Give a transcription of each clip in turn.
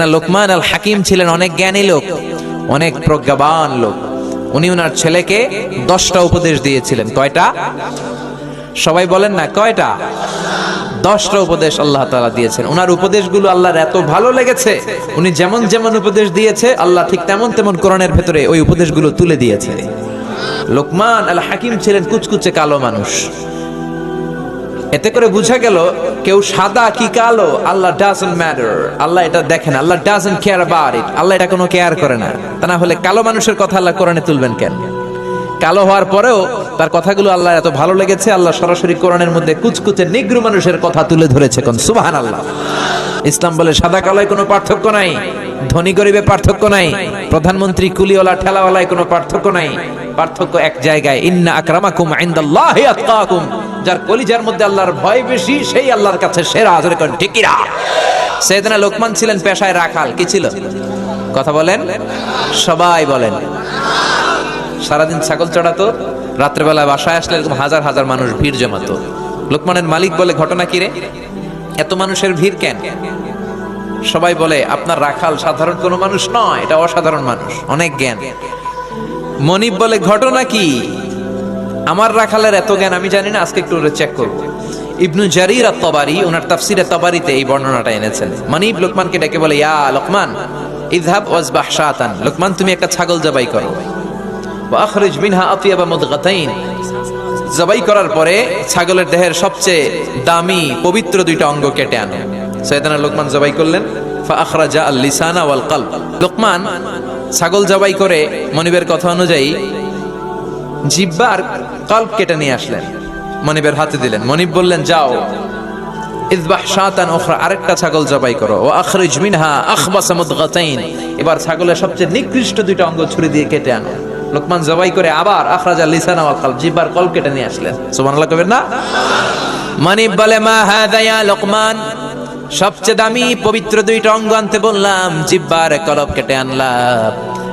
লোকমান আল হাকিম ছিলেন অনেক জ্ঞানী লোক, অনেক প্রজ্ঞাবান লোক। উনি ওনার ছেলেকে দশটা উপদেশ দিয়েছিলেন। কয়টা? সবাই বলেন না, কয়টা? দশটা উপদেশ আল্লাহ তালা দিয়েছেন। ওনার উপদেশগুলো আল্লাহর এত ভালো লেগেছে, উনি যেমন যেমন উপদেশ দিয়েছে, আল্লাহ ঠিক তেমন তেমন কোরআনের ভেতরে ওই উপদেশগুলো তুলে দিয়েছে। লোকমান আল হাকিম ছিলেন কুচকুচে কালো মানুষ। এতে করে বোঝা গেল কেউ সাদা কি কালো, আল্লাহ ডাজন্ট ম্যাটার আল্লাহ এটা দেখেন, Allah doesn't care about it আল্লাহ এটা কোনো কেয়ার করে না। তা না হলে কালো মানুষের কথা আল্লাহ কোরআনে তুলবেন কেন? কালো হওয়ার পরেও তার কথাগুলো আল্লাহ এত ভালো লেগেছে, আল্লাহ সরাসরি কোরআনের মধ্যে কুচকুচে নিগ্রু মানুষের কথা তুলে ধরেছে কোন। সুবাহান আল্লাহ ইসলাম বলে সাদা কালোয় কোনো পার্থক্য নাই। ধনী গরিবে পার্থক্য নাই। প্রধানমন্ত্রী কুলিওয়ালা, ঠেলাওয়ালায় কোনো পার্থক্য নাই। পার্থক্য এক জায়গায়, ইন্না আকরামাকুম ইনদাল্লাহি আতকাকুম। যার কলিজার মধ্যে আল্লাহর ভয় বেশি, সেই আল্লাহর কাছে সেরা আজরে কোন ঠিকিরা সেদিনা লোকমান ছিলেন পেশায় রাখাল, কি ছিল? কথা বলেন, সবাই বলেন। সারাদিন ছাগল চড়াতো রাত্রেবেলা বাসায় আসলে এরকম হাজার হাজার মানুষ ভিড় জমাতো। লোকমানের মালিক বলে, ঘটনা কি রে? এত মানুষের ভিড় কেন? সবাই বলে, আপনার রাখাল সাধারণ কোনো মানুষ নয়, এটা অসাধারণ মানুষ। অনেক জ্ঞান। মনিব বলে, ঘটনা কি? আমার রাখালের এত জ্ঞান, আমি জানি না, আজকে একটু চেক করব। ইবনু জারির তবারি ওনার তাফসিরে তবারিতে এই বর্ণনাটা এনেছেন। মনিব লোকমানকে ডেকে বলে, ইয়া লোকমান, ইযহাব ওয়াজবাহ শাতান। লোকমান, তুমি একটা ছাগল জবাই করো। আখরিজ মিনহা আতিয়াবা মুদগাতাইন। জবাই করার পরে ছাগলের দেহের সবচেয়ে দামি, পবিত্র দুইটা অঙ্গ কেটে আনো। সৈয়দানা লোকমান জবাই করলেন ফা আখরাজা আল লিসানা ওয়াল কলব। লোকমান ছাগল জবাই করে মনিবের কথা অনুযায়ী জিব্বা আর কল্প কেটে নিয়ে আসলেন মনিবের হাতে দিলেন। মনিব বললেন যাও ইযবাহ শাতান উখরা আরেকটা ছাগল জবাই করো। ও আখরিজ মিনহা আখবাসা মুদগাতাইন। এবার ছাগলের সবচেয়ে নিকৃষ্ট দুইটা অঙ্গ ছুরি দিয়ে কেটে আনো। লোকমান জবাই করে আবার আখরাজা লিসানা ওয়াল কলব জিব্বার কল্প কেটে নিয়ে আসলেন। সুবহানাল্লাহ কবেন না? মানিব বলে মা হাদা ইয়া লোকমান সবচেয়ে দামি পবিত্র দুইটা অঙ্গ আনতে বললাম, জিব্বার কলব কেটে আনলাম।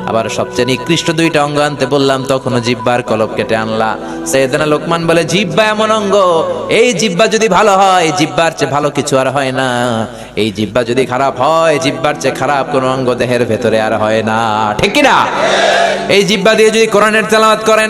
আবার সবচেয়ে নিকৃষ্ট দুইটা অঙ্গ আনতে বললাম, তখনও জিব্বার কলব কেটে আনলা সৈয়দনা লোকমান বলে, জিব্বা এমন অঙ্গ, এই জিব্বা যদি ভালো হয়, জিব্বার চেয়ে ভালো কিছু আর হয় না। এই জিব্বা যদি খারাপ হয়, জিব্বার চেয়ে খারাপ কোনো অঙ্গ দেহের ভেতরে আর হয় না। ঠিক কি না এই জিব্বা দিয়ে যদি কোরআনের তেলাওয়াত করেন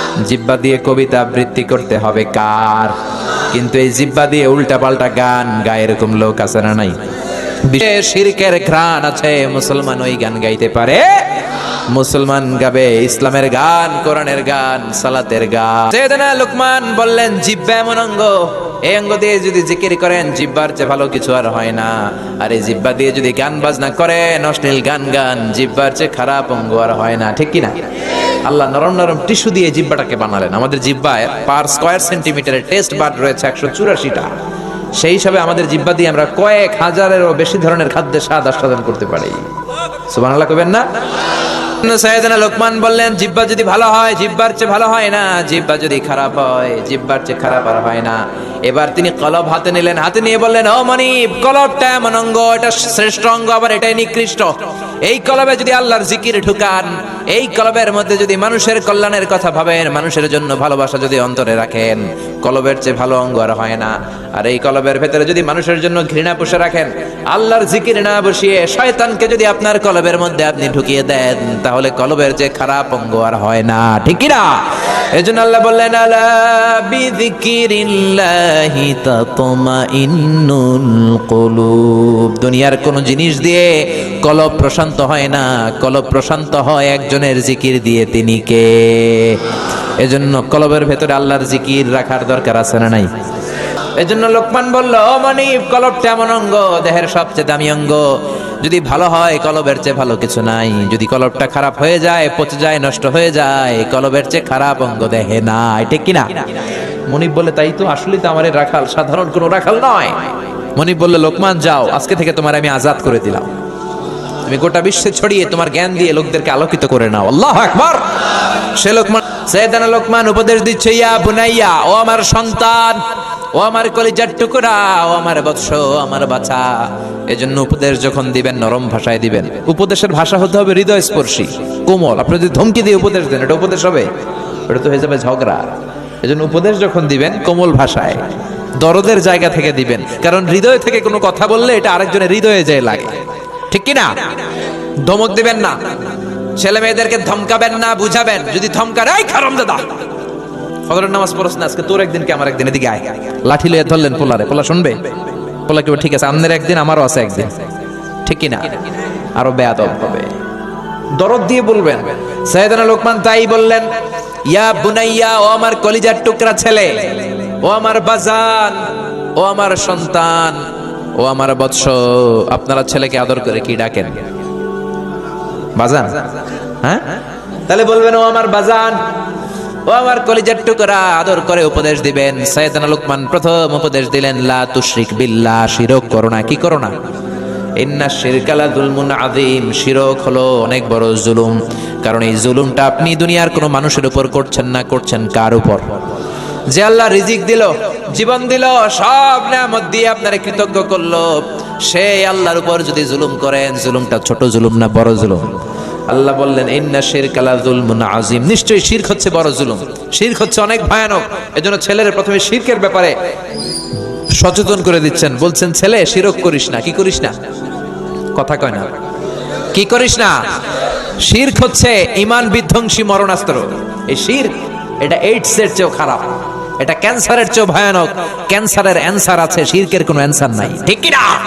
জিব্বা দিয়ে কবিতা আবৃত্তি করতে হবে কার? কিন্তু এই জিব্বা দিয়ে উল্টা পাল্টা গান গায়ে এরকম লোক আছে না নাই? বিশেষ শিরকের ঘ্রাণ আছে, মুসলমান ওই গান গাইতে পারে। মুসলমান গাবে ইসলামের গান, কোরআনের গান, সালাতের গান। লোকমান বললেন, জিব্বা এমন অঙ্গ এই অঙ্গ দিয়ে যদি জিকির করেন, জিব্বার চেয়ে ভালো কিছু আর হয় না। আর এই জিব্বা দিয়ে যদি গান বাজনা করেন, অশ্লীল গান গান, জিব্বার চেয়ে খারাপ অঙ্গ আর হয় না। ঠিক কি না আল্লাহ নরম নরম টিস্যু দিয়ে জিব্বাটাকে বানালেন। আমাদের জিব্বায় পার স্কোয়ার সেন্টিমিটারের টেস্ট বার রয়েছে একশো চুরাশিটা। সেই হিসাবে আমাদের জিব্বা দিয়ে আমরা কয়েক হাজারেরও বেশি ধরনের খাদ্যের স্বাদ আস্বাদন করতে পারি। আল্লাহ কবেন না? লোকমান বললেন, জিব্বা যদি ভালো হয়, জিব্বার চেয়ে ভালো হয় না। জিব্বা যদি খারাপ হয়, জিব্বার চেয়ে খারাপ আর হয় না। এবার তিনি কলব হাতে নিলেন, হাতে নিয়ে বললেন, ও মনিব, কলবটা এমন অঙ্গ, এটা শ্রেষ্ঠ অঙ্গ, আবার এটাই নিকৃষ্ট। এই কলবে যদি আল্লাহর জিকির ঢুকান, এই কলবের মধ্যে যদি মানুষের কল্যাণের কথা ভাবেন, মানুষের জন্য ভালোবাসা যদি অন্তরে রাখেন, কলবের চেয়ে ভালো অঙ্গ আর হয় না। আর এই কলবের ভেতরে যদি মানুষের জন্য ঘৃণা পুষে রাখেন, আল্লাহর জিকির না বসিয়ে শয়তানকে যদি আপনার কলবের মধ্যে আপনি ঢুকিয়ে দেন, তাহলে কলবের যে খারাপ অঙ্গ আর হয় না। ঠিক না? এজন্য আল্লাহ বললেন, আলা বিযিকিরিল্লাহি কুলুব। দুনিয়ার কোন জিনিস দিয়ে কলব প্রশান্ত হয় না। কলব প্রশান্ত হয় একজনের জিকির দিয়ে তিনি কে? এজন্য কলবের ভেতরে আল্লাহর জিকির রাখার দরকার আছে না নাই? এজন্য লোকমান বলল, ও মনিব, কলবটা এমন অঙ্গ, দেহের সবচেয়ে দামি অঙ্গ। যদি ভালো হয়, কলবের চেয়ে ভালো কিছু নাই। যদি কলবটা খারাপ হয়ে যায়, পচে যায়, নষ্ট হয়ে যায়, কলবের চেয়ে খারাপ অঙ্গ দেহে না ঠিক কিনা? মনিব বলে, তাই তো আসলে তো আমার রাখাল, সাধারণ কোনো রাখাল নয়। মনিব বললে, লোকমান, যাও, আজকে থেকে তোমার আমি আজাদ করে দিলাম। তুমি গোটা বিশ্বে ছড়িয়ে তোমার জ্ঞান দিয়ে লোকদেরকে আলোকিত করে নাও। আল্লাহ আকবার! সে লোকমান সৈয়দানা লোকমান উপদেশ দিচ্ছে, ইয়া বুনাইয়া, ও আমার সন্তান ও আমার কলিজার টুকরা, ও আমার বৎস আমার বাছা। এজন্য উপদেশ যখন দিবেন, নরম ভাষায় দিবেন। উপদেশের ভাষা হতে হবে হৃদয় স্পর্শী কোমল। আপনি যদি ধমকি দিয়ে উপদেশ দেন, এটা উপদেশ হবে? এটা তো হয়ে যাবে ঝগড়া। এজন্য উপদেশ যখন দিবেন, কোমল ভাষায়, দরদের জায়গা থেকে দিবেন। কারণ হৃদয় থেকে কোনো কথা বললে এটা আরেকজনের হৃদয়ে যায় লাগে। ঠিক কি না ধমক দিবেন না। ছেলে মেয়েদেরকে ধমকাবেন না, বুঝাবেন। যদি ধমকার এই খারম দাদা ফজরের নামাজ পড়ছ না, আজকে তোর একদিন আমার একদিন? এদিকে আয়। লাঠি ধরলেন পোলারে। পোলা শুনবে? পোলা কেউ ঠিক আছে একদিন, আমারও আছে একদিন। ঠিক কি না আরও হবে। দরদ দিয়ে বলবেন। লোকমান তাই বললেন, ইয়া বুনাইয়া, ও আমার কলিজার টুকরা ছেলে, ও আমার বাজান, ও আমার সন্তান, ও আমার বৎস, আপনারা ছেলেকে আদর করে কি ডাকেন? বাজান? হ্যাঁ? তাহলে বলবেন, ও আমার বাজান ও আমার কলিজার টুকরা, আদর করে উপদেশ দিবেন। সৈয়দানা লোকমান প্রথম উপদেশ দিলেন, লা তুশরিক বিল্লাহ, শিরক করো না, কি করো না? ইন্না শিরকালা জুলমুন আযীম, শিরক হলো অনেক বড় জুলুম। কারণ এই জুলুমটা আপনি দুনিয়ার কোনো মানুষের উপর করছেন না, করছেন কার উপর? যে আল্লাহ রিজিক দিল, জীবন দিল, সব নিয়ামত দিয়ে আপনারে কৃতজ্ঞ করল, সেই আল্লাহর উপর যদি জুলুম করেন, জুলুমটা ছোট জুলুম না বড় জুলুম? আল্লাহ বললেন, ইন্না শিরকালা জুলমুন আযীম। নিশ্চয়ই শিরক হচ্ছে বড় জুলুম। শিরক হচ্ছে অনেক ভয়ানক। এজন্য ছেলেরা প্রথমে শিরকের ব্যাপারে সচেতন করে দিচ্ছেন। বলছেন, ছেলে, শিরক করিস না। কি করিস না? কথা কয় না। কি করিস না? শির্ক হচ্ছে ইমান বিধ্বংসী মরণাস্ত্র। এই শির্ক, এটা এইডস এর চেয়েও খারাপ। এটা ক্যান্সারের চেয়েও ভয়ানক। ক্যান্সারের অ্যান্সার আছে, শিরকের কোনো অ্যান্সার নাই। ঠিক কি না?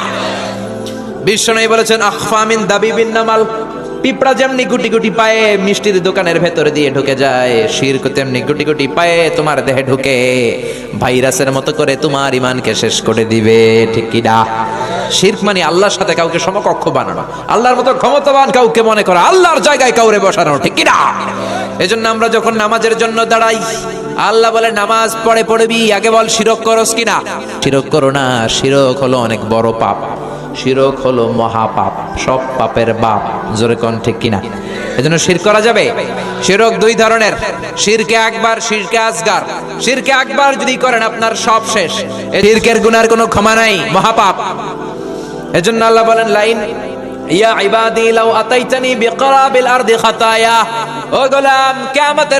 বিশ্বনবী বলেছেন আখফামিন দাবি বিন নামাল। পিঁপড়া যেমনি গুটি গুটি পায়ে মিষ্টির দোকানের ভেতরে দিয়ে ঢুকে যায়, শিরক তেমনি গুটি গুটি পায়ে তোমার দেহে ঢুকে। ভাইরাসের মতো করে তোমার ইমানকে শেষ করে দিবে, ঠিক কি না? শির্ক মানে আল্লাহর সাথে কাউকে সমকক্ষ বানানো, আল্লাহর মতো ক্ষমতাবান কাউকে মনে করা, আল্লাহর জায়গায় কাউরে বসানো, ঠিক কি না? এজন্য আমরা যখন নামাজের জন্য দাঁড়াই, আল্লাহ বলে, নামাজ পড়ে পড়বি, আগে বল শিরক করস কিনা শিরক করো না, শিরক হলো অনেক বড় পাপ। শিরক হলো মহাপাপ, সব পাপের বাপ। জোরে কন ঠিক কিনা? এজন্য শির করা যাবে? শিরক দুই ধরনের। শিরকে একবার শিরকে আসগার। শিরকে একবার যদি করেন, আপনার সব শেষ। শিরকের গুনার কোনো ক্ষমা নাই, মহাপাপ। এজন্য আল্লাহ বলেন, লাইন ইয়া ও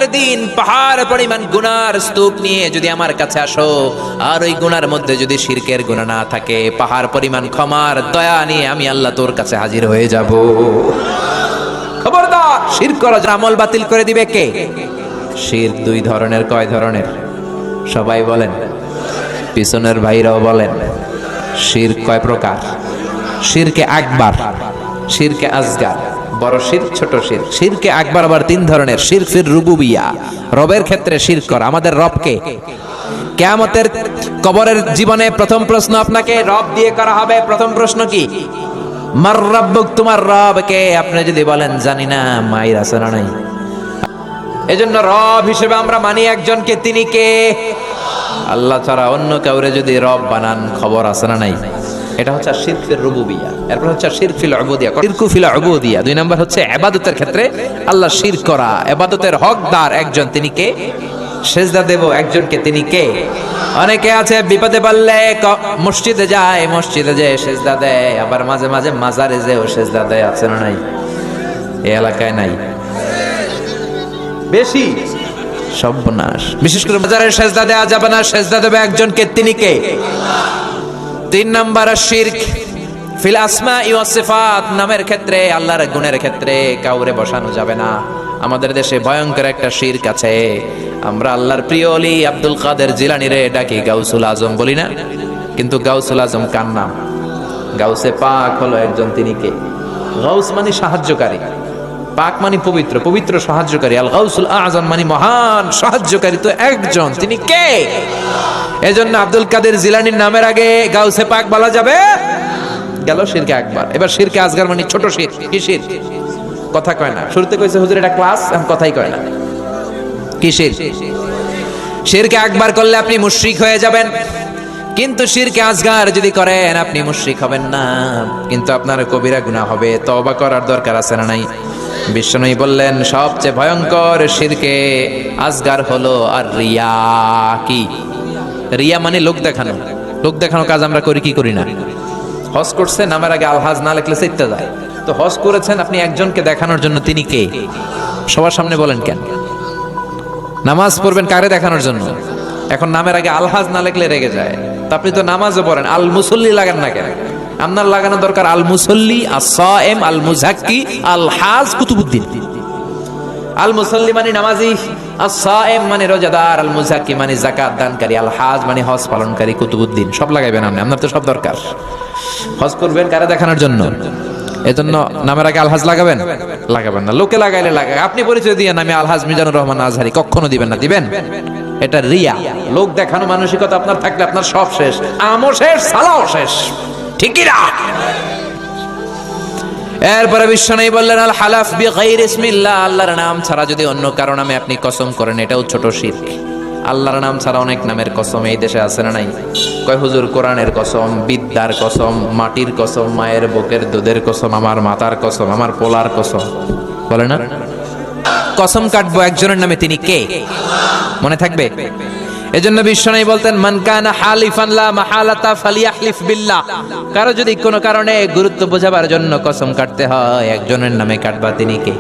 দিন পাহাড় পরিমাণ স্তূপ নিয়ে যদি আমার কাছে আসো, আর ওই মধ্যে যদি শিরকের না থাকে, পাহাড় পরিমাণ ক্ষমার দয়া নিয়ে আমি আল্লাহ তোর কাছে হাজির হয়ে খবরদার, শিরক আমল বাতিল করে দিবে কে? শির দুই ধরনের, কয় ধরনের? সবাই বলেন। পিছনের ভাইরাও বলেন। শির কয় প্রকার? শিরকে আকবার। শিরকে আজগার, বড় শির, ছোট শির। শিরকে আকবার আবার তিন ধরনের, শির ফির রুবুবিয়া। রবের ক্ষেত্রে শির কর, আমাদের রবকে। কেয়ামতের কবরের জীবনে প্রথম প্রশ্ন আপনাকে, রব দিয়ে করা হবে। প্রথম প্রশ্ন কি? মার রব্বুক তোমার রব কে আপনি যদি বলেন, জানি না, মায়ের আছে না নাই। এজন্য রব হিসেবে আমরা মানি একজনকে, তিনি কে? আল্লাহ ছাড়া অন্য কাউরে যদি রব বানান, খবর আছে না নাই? এটা হচ্ছে শিরফির রুবুবিয়া। এরপর হচ্ছে শিরফিল উবুদিয়া। শিরকু ফিল উবুদিয়া। দুই নাম্বার হচ্ছে ইবাদতের ক্ষেত্রে আল্লাহ শির করা। ইবাদতের হকদার একজন তিনি কে? সেজদা দেব একজনকে তিনি কে? অনেকে আছে বিপদে পারলে মসজিদে যায় মসজিদে যায় সেজদা দেয়। আবার মাঝে মাঝে মাজারে যেও সেজদা দেয়, আছে না নাই? এই এলাকায় নাই। বেশি? সর্বনাশ। বিশেষ করে মাজারে সেজদা দেওয়া যাবে না। সেজদা দেবে একজনকে, তিনি কে? তিন নাম্বার শিরক। ফিল আসমা ওয়াস সিফাত, নামের ক্ষেত্রে, আল্লাহর গুণের ক্ষেত্রে কাউরে বসানো যাবে না। আমাদের দেশে ভয়ঙ্কর একটা শিরক আছে। আমরা আল্লাহর প্রিয় অলি আব্দুল কাদের জিলানি রে ডাকি, গাউসুল আজম বলি না? কিন্তু গাউসুল আজম কার নাম? গাউসে পাক হলো একজন তিনি কে? গাউস মানে সাহায্যকারী। পাক মানে পবিত্র পবিত্র সাহায্যকারী। আল গাউসুল আজম মানে মহান সাহায্যকারী তো একজন, তিনি কে? এজন্য আব্দুল কাদের জিলানির নামের আগে গাউসে পাক বলা যাবে। গেল শিরকে একবার এবার শিরকে আজগার মানে ছোট শির, কি শির? কথা কয় না। শুরুতে কইছে, হুজুর, এটা ক্লাস? এখন কথাই কয় না। কি শির? শিরকে একবার করলে আপনি মুশরিক হয়ে যাবেন। কিন্তু শিরকে আজগার যদি করেন, আপনি মুশরিক হবেন না। কিন্তু আপনার কবিরা গুনাহ হবে, তওবা করার দরকার আছে না নাই? বিষ্ণুই বললেন, সবচেয়ে ভয়ঙ্কর শিরকে আজগার হলো আর রিয়া কি? রিয়া মানে লোক দেখানো। লোক দেখানো কাজ আমরা করি, কি করি না? হজ করছেন আমার আগে আলহাজ না লেখলে সেটতে যায়। তো হজ করেছেন আপনি একজনকে দেখানোর জন্য তিনি কে? সবার সামনে বলেন কেন? নামাজ পড়বেন কারে দেখানোর জন্য? এখন নামের আগে আলহাজ না লেখলে রেগে যায়। তা আপনি তো নামাজও পড়েন, আল মুসল্লি লাগান না কেন? আপনার লাগানো দরকার আল মুসল্লি আসাএম আল মুজাক্কি আল হাজ কুতুবুদ্দিন। আল মুসল্লি মানে নামাজি আসাএম মানে রোজাদার আল মুজাক্কি মানে জাকাত দানকারী আল হাজ মানে হজ পালনকারী, কুতুবুদ্দিন। সব লাগাইবেন আপনি, আপনার তো সব দরকার। হজ করবেন কারে দেখানোর জন্য? এজন্য নামের আগে আলহাজ লাগাবেন? লাগাবেন না। লোকে লাগাইলে লাগায়। আপনি পরিচয় দিয়ে নামে আলহাজ মিজানুর রহমান আজহারি, কখনো দিবেন না, দিবেন? এটা রিয়া। লোক দেখানো মানসিকতা আপনার থাকলে আপনার সব শেষ। আমও শেষ, সালাও শেষ। ঠিকই না। এরপরে বিশ্ব নেই বললেন, আল হালাফ বি গাইর ইসমিল্লাহ, আল্লাহর নাম ছাড়া যদি অন্য কারও নামে আপনি কসম করেন, এটাও ছোট শিরক। আল্লাহর নাম ছাড়া অনেক নামের কসম এই দেশে আছে না নাই? কয়, হুজুর, কোরআনের কসম, বিদ্যার কসম, মাটির কসম, মায়ের বুকের দুধের কসম, আমার মাতার কসম, আমার পোলার কসম। বলে না? কসম কাটবো একজনের নামে তিনি কে? মনে থাকবে? এজন্য বিশ্বনাই বলতেন, মান কানা হালিফান লা মাহালাতা ফালিয়াহলিফ বিল্লাহ। কারও যদি কোনো কারণে গুরুত্ব বোঝাবার জন্য কসম কাটতে হয়, একজনের নামে কাটবা তিনি কে?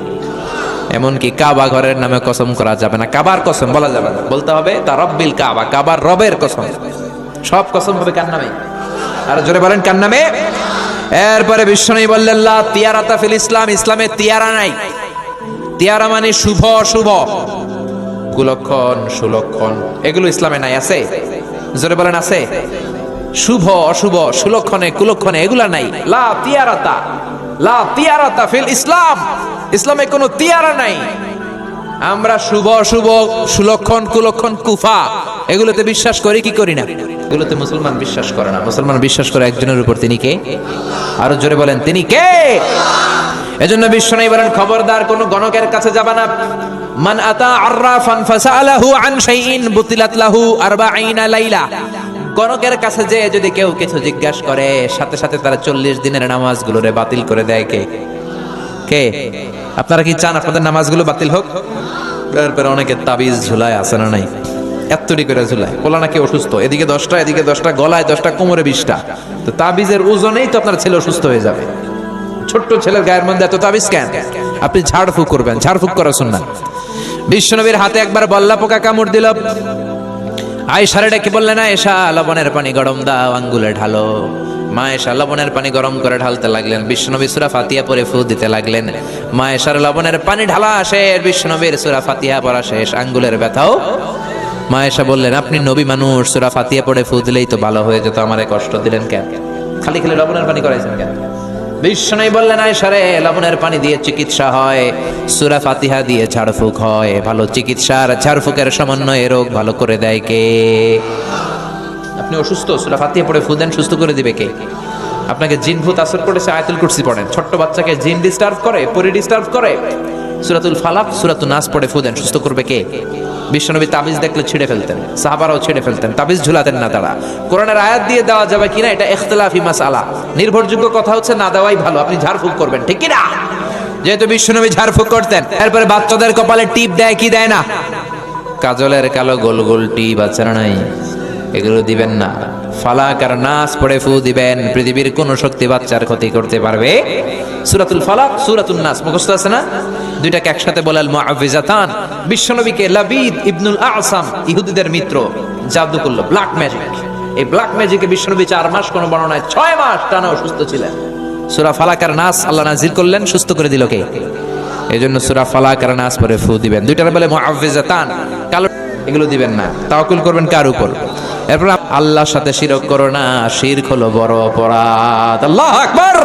এমনকি কাবা ঘরের নামে কসম করা যাবে না। কাবার কসম বলা যাবে না। বলতে হবে তা রব্বিল কাবা। কাবার রবের কসম। সব কসম হবে কার নামে? আর জোরে বলেন, কার নামে? এরপরে বিশ্বনবী বললেন, লা তিয়ারাতা ফিল ইসলাম। ইসলামে তিয়ারা নাই। তিয়ারা মানে শুভ শুভ কুলক্ষণ সুলক্ষণ, এগুলো ইসলামে নাই, আছে? জোরে বলেন, আছে? শুভ, অশুভ, সুলক্ষণে, কুলক্ষণে, এগুলা নাই। লা তিয়ারাতা লা তিয়ারাতা ফিল ইসলাম। ইসলামে কোনো তিয়ারা নাই। আমরা শুভ শুভ সুলক্ষণ, কুলক্ষণ, কুফা, এগুলোতে বিশ্বাস করি, কি করি না? এগুলোতে মুসলমান বিশ্বাস করে না। মুসলমান বিশ্বাস করে একজনের উপর তিনি কে? আরও জোরে বলেন, তিনি কে? এজন্য বিশ্ব নেই বলেন, খবরদার কোন গণকের কাছে যাবা না। মান আতা আররাফান ফাসালাহু আন শাইইন বুতিলাত লাহু 40 লাইলা। গণকের কাছে যে যদি কেউ কিছু জিজ্ঞাসা করে, সাথে সাথে তারা চল্লিশ দিনের নামাজগুলোরে বাতিল করে দেয় কে? কে? আপনারা কি চান আপনাদের নামাজগুলো বাতিল হোক? তারপরে অনেকে তাবিজ ঝুলায়, আছে না নাই? এত্তটি করে ঝুলায়। পোলা নাকি অসুস্থ? এদিকে দশটা এদিকে দশটা, গলায় দশটা, কোমরে বিশটা। তো তাবিজের ওজনেই তো আপনার ছেলে অসুস্থ হয়ে যাবে। ছোট্ট ছেলের গায়ের মধ্যে এত তাবিজ কেন? আপনি ঝাড়ফুঁক করবেন। ঝাড়ফুঁক করা শুননা বিশ্বনবীর হাতে একবার বল্লা পোকা কামড় দিল। আয়সারে ডেকে বললেন এসা লবণের পানি গরম দাও, আঙ্গুলে ঢালো। মা এসা লবণের পানি গরম করে ঢালতে লাগলেন। বিষ্ণনবী সুরা ফাতিয়া পরে ফু দিতে লাগলেন। মা এসার লবণের পানি ঢালা শেষ। বিষ্ণনবীর সুরা ফাতিয়া পরা শেষ। আঙ্গুলের ব্যথাও। মা এসা বললেন, আপনি নবী মানুষ, সুরা ফাতিয়া পরে ফু দিলেই তো ভালো হয়ে যেত। আমারে কষ্ট দিলেন কেন? খালি খালি লবণের পানি করাইছেন কেন? বিষ্ণনাই বললেন আয়সারে লবণের পানি দিয়ে চিকিৎসা হয়। সুরা ফাতিহা দিয়ে ঝাড়ফুঁক হয়। ভালো চিকিৎসার ঝাড়ফুঁকের সমন্বয়ে রোগ ভালো করে দেয় কে? আপনি অসুস্থ, সুরা ফাতিহা পড়ে ফুদেন, সুস্থ করে দিবে কে? আপনাকে জিন ভূত আসর করেছে, আয়াতুল কুর্সি পড়েন। ছোট্ট বাচ্চাকে জিন ডিস্টার্ব করে, পরি ডিস্টার্ব করে। সুরাতুল ফালাক সুরাতুল নাস পড়ে ফু দেন। সুস্থ করবে কে? বিশ্বনবী তাবিজ দেখলে ছিঁড়ে ফেলতেন, সাহাবারাও ছিঁড়ে ফেলতেন, তাবিজ ঝুলাতেন না তারা। কোরআনের আয়াত দিয়ে দেওয়া যাবে কিনা, এটা ইখতিলাফি মাসালা। নির্ভরযোগ্য কথা হচ্ছে না দেওয়াই ভালো, আপনি ঝাড়ফুঁক করবেন, ঠিক কি না যেহেতু বিশ্বনবী ঝাড়ফুঁক করতেন, এরপরে বাচ্চাদের কপালে টিপ দেয় কি দেয় না? কাজলের কালো গোল গোল টিপ বাচ্চারা নাই? এগুলো দিবেন না। ফালাক নাস পড়ে ফু দিবেন, পৃথিবীর কোন শক্তি বাচ্চার ক্ষতি করতে পারবে। সুরাতুল ফালাক সুরাতুল নাস, মুখস্থ আছে না? দুইটাকে একসাথে বলাল বিশ্বনবীকে লাবিদ ইবনুল আসাম, ইহুদিদের মিত্র জাদু ব্ল্যাক ম্যাজিক এই ব্ল্যাক ম্যাজিকে বিশ্বনবী চার মাস, কোন বর্ণনায় ছয় মাস টানা অসুস্থ ছিলেন। সুরা আর নাস, আল্লাহ নাজির করলেন, সুস্থ করে দিল কে? এই জন্য সুরা আর নাস পরে ফু দিবেন। দুইটার বলে মুআফিজাতান। কালো এগুলো দিবেন না। তাওকুল করবেন কার উপর? এরপর আল্লাহর সাথে শিরক করো না, শিরক হলো বড় অপরাধ। আল্লাহ আকবার!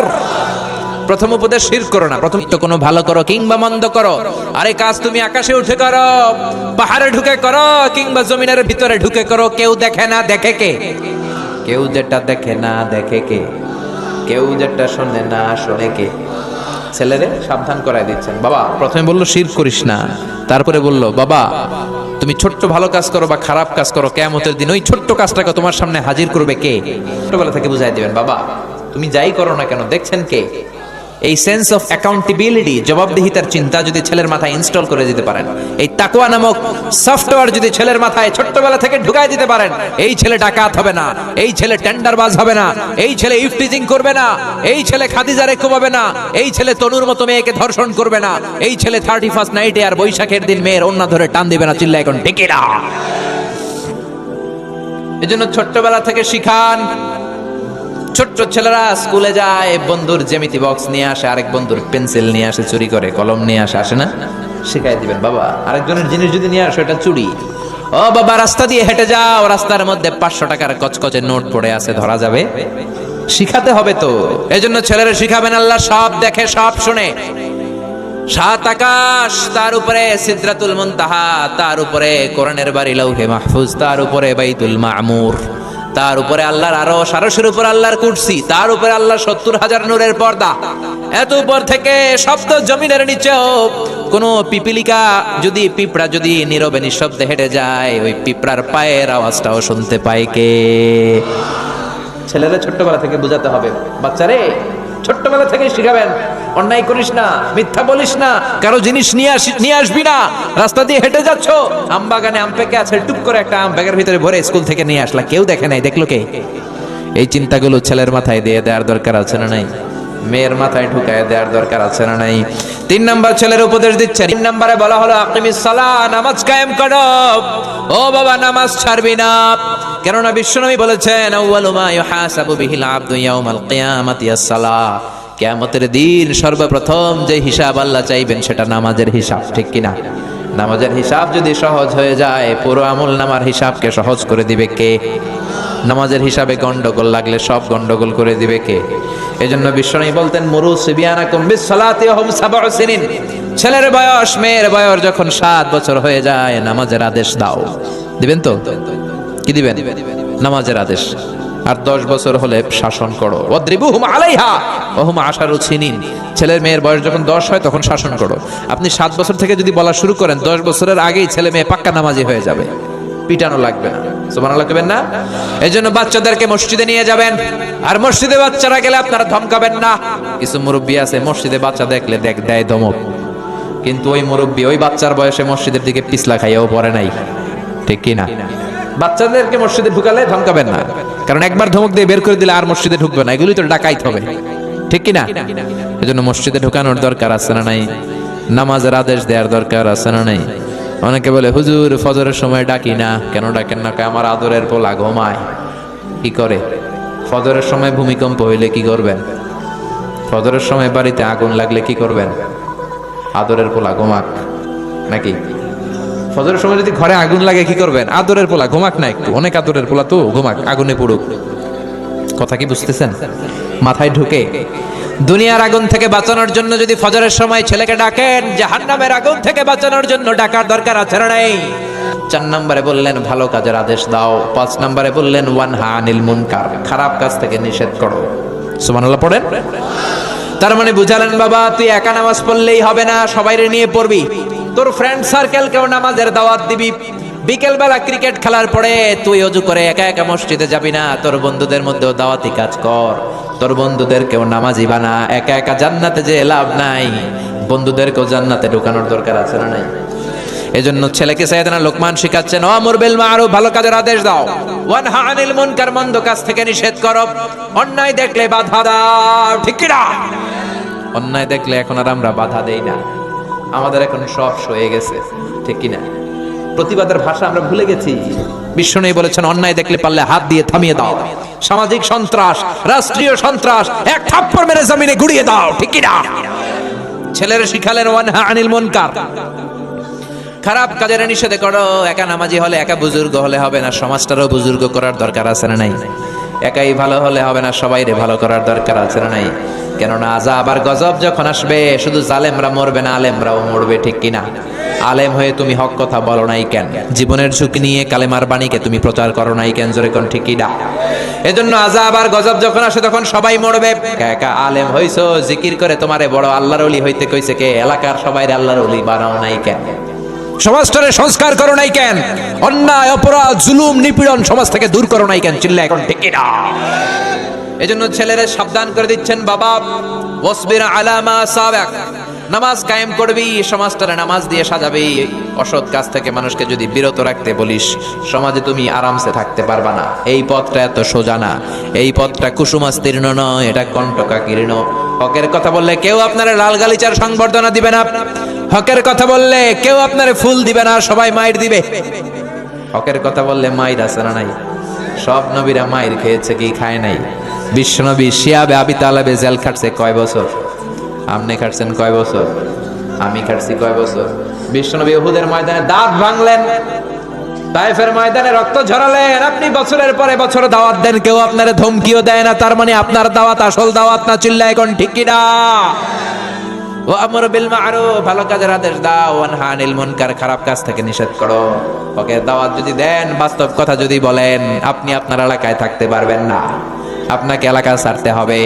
প্রথম উপদেশ শির করো না। প্রথম তো কোনো ভালো করো, কিংবা মন্দ করো। আরে কাজ তুমি আকাশে উঠে করো, পাহাড়ে ঢুকে করো, কিংবা জমিনের ভিতরে ঢুকে করো, কেউ দেখে না, দেখে কে? কেউ যেটা দেখে না, দেখে কে? কেউ যেটা শোনে না, শোনে কে? ছেলেরে সাবধান করাই দিচ্ছেন। বাবা, প্রথমে বলল শির করিস না। তারপরে বলল, বাবা তুমি ছোট্ট ভালো কাজ করো বা খারাপ কাজ করো কেমতের দিন ওই ছোট্ট কাজটাকে তোমার সামনে হাজির করবে কে? ছোটবেলা থেকে বুঝাই দিবেন, বাবা, তুমি যাই করো না কেন, দেখছেন কে? এই সেন্স অফ অ্যাকাউন্টেবিলিটি জবাবদিহিতার চিন্তা যদি ছেলের মাথায় ইনস্টল করে দিতে পারেন, এই তাকুয়া নামক সফটওয়্যার যদি ছেলের মাথায় ছোট্টবেলা থেকে ঢুকাই দিতে পারেন, এই ছেলে ডাকাত হবে না, এই ছেলে টেন্ডারবাজ হবে না, এই ছেলে ইফটিজিং করবে না, এই ছেলে খাদিজারে কোবাবে না, এই ছেলে তনুর মতো মেয়েকে ধর্ষণ করবে না, এই ছেলে থার্টি ফার্স্ট নাইটে আর বৈশাখের দিন মেয়ের অন্য ধরে টান দিবে না চিল্লা এখন ডেকে না এজন্য ছোট্টবেলা থেকে শিখান ছোট্ট ছেলেরা স্কুলে যায়, বন্ধুর জ্যামিতি বক্স নিয়ে আসে, আরেক বন্ধুর পেন্সিল নিয়ে আসে, চুরি করে, কলম নিয়ে আসে আসে না? শিখাই দিবেন, বাবা, আরেকজনের জিনিস যদি নিয়ে আসো, এটা চুরি। ও বাবা, রাস্তা দিয়ে হেঁটে যাও, রাস্তার মধ্যে পাঁচশো টাকার কচকচে নোট পড়ে আছে, ধরা যাবে। শিখাতে হবে তো। এই জন্য ছেলেরা শিখাবেন, আল্লাহ সব দেখে, সব শুনে। সাত আকাশ, তার উপরে সিদ্রাতুল মুনতাহা, তার উপরে কোরআনের বাড়ি, লৌহে মাহফুজ, তার উপরে বাইতুল মামুর। তার উপরে আল্লাহর আরও সারসের উপর আল্লাহর কুরসি, তার উপরে আল্লাহ সত্তর হাজার নূরের পর্দা। এত উপর থেকে শব্দ জমিনের নিচেও কোন পিপিলিকা যদি, পিঁপড়া যদি নীরবে নিঃশব্দে হেঁটে যায়, ওই পিঁপড়ার পায়ের আওয়াজটাও শুনতে পায় কে? ছেলেরা ছোট্টবেলা থেকে বোঝাতে হবে। বাচ্চারে, ছোট্টবেলা থেকে শিখাবেন। অন্যায় করিস না, মিথ্যা বলিস না, কারও জিনিস নিয়ে আসি, নিয়ে আসবি না। রাস্তা দিয়ে হেঁটে যাচ্ছ। আম বাগানে আম পেকে আছে, টুক করে একটা আম ব্যাগের ভিতরে ভরে স্কুল থেকে নিয়ে আসলা। কেউ দেখে নাই, দেখল কে? এই চিন্তাগুলো ছেলের মাথায় দিয়ে দেওয়ার দরকার আছে না নাই? মেয়ের মাথায় ঢুকায় দেওয়ার দরকার আছে না নাই? তিন নাম্বার ছেলের উপদেশ দিচ্ছে তিন নাম্বারে বলা হলো, আকিমিস সালাহ, নামাজ কায়েম করো। ও বাবা, নামাজ ছাড়বি না। কেননা বিশ্বনবী বলেছেন, আউয়ালু মা ইউহাসাবু বিহিল আবদু ইয়াউমাল কিয়ামাতি আস-সালাহ। কিয়ামতের দিন সর্বপ্রথম যে হিসাব আল্লাহ চাইবেন সেটা নামাজের হিসাব, ঠিক কিনা? নামাজের হিসাব যদি সহজ হয়ে যায়, পুরো আমল নামার হিসাবকে সহজ করে দিবে কে? নামাজের হিসাবে গন্ডগোল লাগলে সব গন্ডগোল করে দিবে কে? এজন্য বিশ্বনবী বলতেন, মুরু সাবউ সিনিন। ছেলের বয়স, মেয়ের বয়স যখন সাত বছর হয়ে যায়, নামাজের আদেশ দাও। দিবেন তো? কি দিবেন? নামাজের আদেশ। আর দশ বছর হলে শাসন করো। অদ্রিবুহুম আলাইহা, ওহুম আশারু ছিনিন ছেলের মেয়ের বয়স যখন দশ হয় তখন শাসন করো। আপনি সাত বছর থেকে যদি বলা শুরু করেন, দশ বছরের আগেই ছেলে মেয়ে পাক্কা নামাজি হয়ে যাবে। পিটানো লাগবে না। সুবহানাল্লাহ লাগবেন না? এই জন্য বাচ্চাদেরকে মসজিদে নিয়ে যাবেন। আর মসজিদে বাচ্চারা গেলে আপনারা ধমকাবেন না। কিছু মুরব্বী আছে, মসজিদে বাচ্চা দেখলে দেখ, দেয় ধমক। কিন্তু ওই মুরব্বী ওই বাচ্চার বয়সে মসজিদের দিকে পিছলা খাইয়াও পড়ে নাই। ঠিক কি না বাচ্চাদেরকে মসজিদে ঢুকালে ধমকাবেন না। কারণ একবার ধমক দিয়ে বের করে দিলে আর মসজিদে ঢুকবে না। এগুলি তো ডাকাইতে হবে। ঠিক কি না এজন্য মসজিদে ঢুকানোর দরকার আছে না নাই? নামাজের আদেশ দেওয়ার দরকার আছে না নাই? অনেকে বলে, হুজুর, ফজরের সময় ডাকি না। কেন ডাকেন না? আমার আদরের পোলা ঘুমায়। কি করে? ফজরের সময় ভূমিকম্প হইলে কি করবেন? ফজরের সময় বাড়িতে আগুন লাগলে কি করবেন? আদরের পোলা ঘুমাক। নাকি? ফজরের সময় যদি ঘরে আগুন লাগে, কি করবেন? আদরের পোলা, ঘুমাক না একটু। অনেক আদরের পোলা তো, ঘুমাক, আগুনে পড়ুক। কথা কি বুঝতেছেন? মাথায় ঢুকে। দুনিয়ার আগুন থেকে বাঁচানোর জন্য যদি ফজরের সময় ছেলেকে ডাকেন, জাহান্নামের আগুন থেকে বাঁচানোর জন্য ডাকার দরকার আছে না নেই? চার নম্বরে বললেন, ভালো কাজের আদেশ দাও। পাঁচ নম্বরে বললেন ওয়ান হা আনিল মুনকার। খারাপ কাজ থেকে নিষেধ করো। সুবহানাল্লাহ, পড়েন? তার মানে বুঝালেন, বাবা, তুই একা নামাজ পড়লেই হবে না, সবাইরে নিয়ে পড়বি। তোর ফ্রেন্ড সার্কেল কেউ নামাজের দাওয়াত দিবি? বিকেল বেলা ক্রিকেট খেলার পরে তুই অজু করে একা একা মসজিদে যাবি না। তোর বন্ধুদের মধ্যেও দাওয়াতি কাজ কর। তোর বন্ধুদের কেউ নামাজি বানা। একা একা জান্নাতে যে লাভ নাই। বন্ধুদেরকেও জান্নাতে ঢুকানোর দরকার আছে না নাই? এজন্য ছেলেকে সাইয়েদনা লোকমান শিখাচ্ছেন অমর বিল মারুফ, ভালো কাজের আদেশ দাও। ওয়ান হানিল মুনকার, মন্দ কাজ থেকে নিষেধ করো। অন্যায় দেখলে বাধা দাও। ঠিক না? অন্যায় দেখলে এখন আর আমরা বাধা দেই না। আমাদের এখন সব সয়ে গেছে, ঠিক কি না প্রতিবাদের ভাষা আমরা ভুলে গেছি। বিষ্ণু বলেছেন, অন্যায় দেখলে পারলে হাত দিয়ে থামিয়ে দাও। সামাজিক সন্ত্রাস, রাষ্ট্রীয় সন্ত্রাস, এক থাপ্পড় মেরে জমিনে গুড়িয়ে দাও, ঠিক কি না ছেলেরা শিখালেন ওয়ানহা আনিল মুনকার। খারাপ কাজের নিষেধে করো, একা নামাজি হলে একা বুজুর্গ হলে হবে না, সমাজটারও বুজুর্গ করার দরকার আছে না নাই? একাই ভালো হলে হবে না সবাইরে ভালো করার দরকার আছে না নাই? কেননা আজাব আর গজব যখন আসবে, শুধু জালেমরা মরবে না, আলেমরাও মরবে, ঠিক কিনা? আলেম হয়ে তুমি হক কথা বলো নাই কেন? জীবনের ঝুঁকি নিয়ে কালেমার বাণীকে তুমি প্রচার করো নাই কেন, জোরে কোন ঠিক কিনা? এজন্য আজাব আর গজব যখন আসে, তখন সবাই মরবে। একা আলেম হইছো, জিকির করে তোমারে বড় আল্লাহর ওলি হইতে কইছে কে? এলাকার সবাই আল্লাহর ওলি বানাও নাই কেন? সমাজটারে সংস্কার করো নাই কেন? অন্যায়, অপরাধ, জুলুম, নিপীড়ন সমাজ থেকে দূর করো নাই কেন? চিল্লা এখন ঠিক না এজন্য ছেলেরা সাবধান করে দিচ্ছেন, বাবা। ওয়াসবির আলামা সাবাক। নামাজ কায়েম করবি, সমাজটারে নামাজ দিয়ে সাজাবি। অসৎ কাজ থেকে মানুষকে যদি বিরত রাখতে বলিস, সমাজে তুমি আরামসে থাকতে পারবা না। এই পথটা এত সোজা না। এই পথটা কুসুমাস্তীর্ণ নয়, এটা কণ্টকাকীর্ণ হকের কথা বললে কেউ আপনার লাল গালিচার সংবর্ধনা দিবে না। হকের কথা বললে কেউ আপনারে ফুল দিবে না, সবাই মাইর দিবে। হকের কথা বললে মাইর আছে না নাই? সব নবীরা মাইর খেয়েছে কি খায় নাই? বিশ্বনবী শিয়াবে আবি তালাবে জেল খাটছে কয় বছর? আপনি খাটছেন কয় বছর? আমি খাটছি কয় বছর? বিশ্বনবী উহুদের ময়দানে দাঁত ভাঙলেন, তাইফের ময়দানে রক্ত ঝরালেন। আপনি বছরের পরে বছর দাওয়াত দেন, কেউ আপনার ধমকিও দেয় না। তার মানে আপনার দাওয়াত আসল দাওয়াত না চিল্লা এখন ঠিক কিনা? ও আমর বিল মারুফ, ভালো কাজের আদেশ দাও। ওয়ানহা আনিল মুনকার, খারাপ কাজ থেকে নিষেধ করো। ওকে, দাওয়াত যদি দেন, বাস্তব কথা যদি বলেন, আপনি আপনার এলাকায় থাকতে পারবেন না। আপনাকে এলাকা ছাড়তে হবে।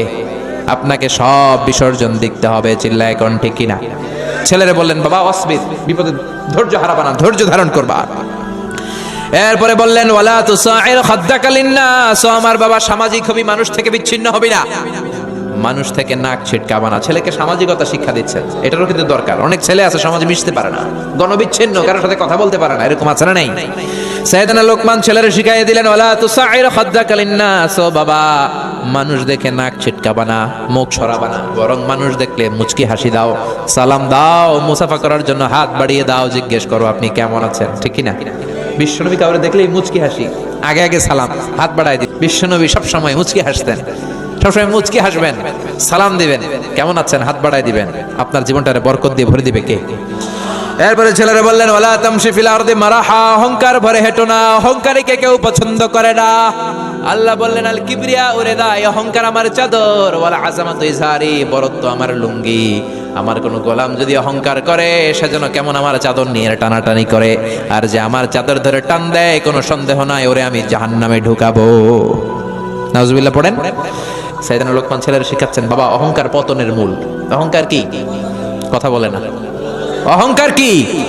আপনাকে সব বিসর্জন দেখতে হবে চিল্লা এখন কিনা? ছেলেরা বললেন, বাবা অসবিত বিপদে ধৈর্য হারাবা না, ধৈর্য ধারণ করবা। এরপরে বললেন, ওয়ালা তুসাইর খাদ্দাকালিন ও আমার বাবা, সামাজিক হবি মানুষ থেকে বিচ্ছিন্ন হবি না। মানুষ থেকে নাক ছিটকাবা না। ছেলেকে সামাজিকতা শিক্ষা দিচ্ছেন এটারও কিন্তু দরকার। অনেক ছেলে আছে, সমাজে মিশতে পারে না, গণবিচ্ছিন্ন, কারোর সাথে কথা বলতে পারে না, এরকম আছে না নাই। সাইয়েদনা লোকমান ছেলের শিখাইয়ে দিলেন ওলা ওয়ালা তুসাইর খাদ্দাকালিন নাস ও বাবা, মানুষ দেখে নাক ছিটকাবা না, মুখ সরাবা না, বরং মানুষ দেখলে মুচকি হাসি দাও, সালাম দাও, মুসাফা করার জন্য হাত বাড়িয়ে দাও, জিজ্ঞেস করো আপনি কেমন আছেন, ঠিক না বিশ্বনবী কাউরে দেখলেই মুচকি হাসি, আগে আগে সালাম, হাত বাড়াই দিন বিশ্বনবী সবসময় মুচকি হাসতেন সবসময় মুচকি হাসবেন, সালাম দিবেন, কেমন আছেন, হাত বাড়াই দিবেন, আপনার জীবনটারে বরকত দিয়ে ভরে দিবে কে? এরপরে ছেলেরা বললেন ওলা তামশি ফিল আরদি মারাহা, অহংকার ভরে হেঁটো না, অহংকারীকে কেউ পছন্দ করে না। আল্লাহ বললেন, আল কিবরিয়া উরে দা অহংকার আমার চাদর, ওয়ালা আজামাত ইজহারি বরত্ব আমার লুঙ্গি। আমার কোনো গোলাম যদি অহংকার করে, সে যেন কেমন আমার চাদর নিয়ে টানাটানি করে। আর যে আমার চাদর ধরে টান দেয়, কোনো সন্দেহ নাই, ওরে আমি জাহান্নামে ঢুকাবো। নাজবিল্লাহ পড়েন। সাইদানা লোকমান ছেলেরা শিখাচ্ছেন, বাবা, অহংকার পতনের মূল। অহংকার কি? কথা বলে না। অহংকার কি?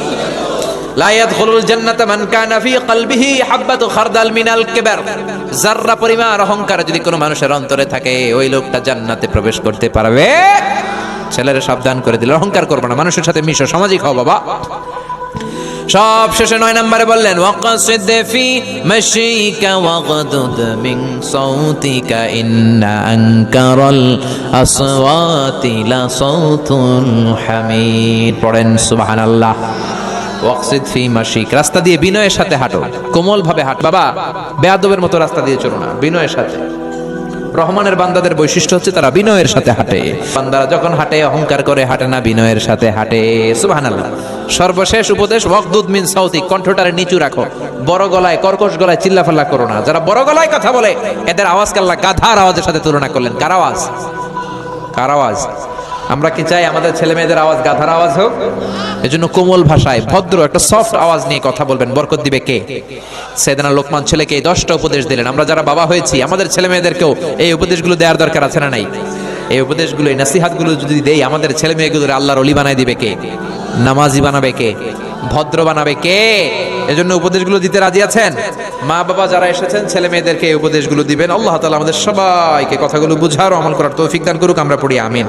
অহংকার যদি কোনো মানুষের অন্তরে থাকে, ওই লোকটা জান্নাতে প্রবেশ করতে পারবে। ছেলেরা সাবধান করে দিল, অহংকার করব না, মানুষের সাথে মিশো, সামাজিক হও বাবা। সব শেষে নয় নম্বরে বললেন, ওয়াকাসিদ ফি মাশিকা ওয়াগদুদ মিন সাউতিকা, ইন্না আনকারাল আসওয়াতি লা সাউতুল হামিদ। পড়েন, সুবহানাল্লাহ। ওয়াকসিদ ফি মাশিক রাস্তা দিয়ে বিনয়ের সাথে হাঁটো কোমল ভাবে হাঁট। বাবা, বেয়াদবের মতো রাস্তা দিয়ে চলো না, বিনয়ের সাথে। রহমানের বান্দাদের বৈশিষ্ট্য হচ্ছে তারা বিনয়ের সাথে হাঁটে। বান্দারা যখন হাঁটে, অহংকার করে হাঁটে না, বিনয়ের সাথে হাঁটে, সুবহানাল্লাহ। সর্বশেষ উপদেশ, ওয়াকদুদ মিন সাউতি কণ্ঠটারে নিচু রাখো। বড় গলায়, কর্কশ গলায় চিল্লাফাল্লা করো না। যারা বড় গলায় কথা বলে, এদের আওয়াজ কাল্লা গাধার আওয়াজের সাথে তুলনা করলেন। কার আওয়াজ? কার আওয়াজ? আমরা কি চাই আমাদের ছেলে মেয়েদের আওয়াজ গাধার আওয়াজ হোক? এজন্য কোমল ভাষায়, ভদ্র একটা সফট আওয়াজ নিয়ে কথা বলবেন। বরকত দিবে কে? সেদিনা লোকমান ছেলেকে এই দশটা উপদেশ দিলেন। আমরা যারা বাবা হয়েছি, আমাদের ছেলে মেয়েদেরকেও এই উপদেশগুলো দেওয়ার দরকার আছে না নাই? এই উপদেশগুলো, এই নাসিহাতগুলো যদি দেই, আমাদের ছেলে মেয়েগুলো আল্লাহর অলি বানায় দিবে কে? নামাজি বানাবে কে? ভদ্র বানাবে কে? এজন্য উপদেশগুলো দিতে রাজি আছেন? মা বাবা যারা এসেছেন, ছেলে মেয়েদেরকে এই উপদেশগুলো দিবেন। আল্লাহ তাআলা আমাদের সবাইকে কথাগুলো বুঝার আমল করার তৌফিক দান করুক, আমরা পড়ি, আমিন।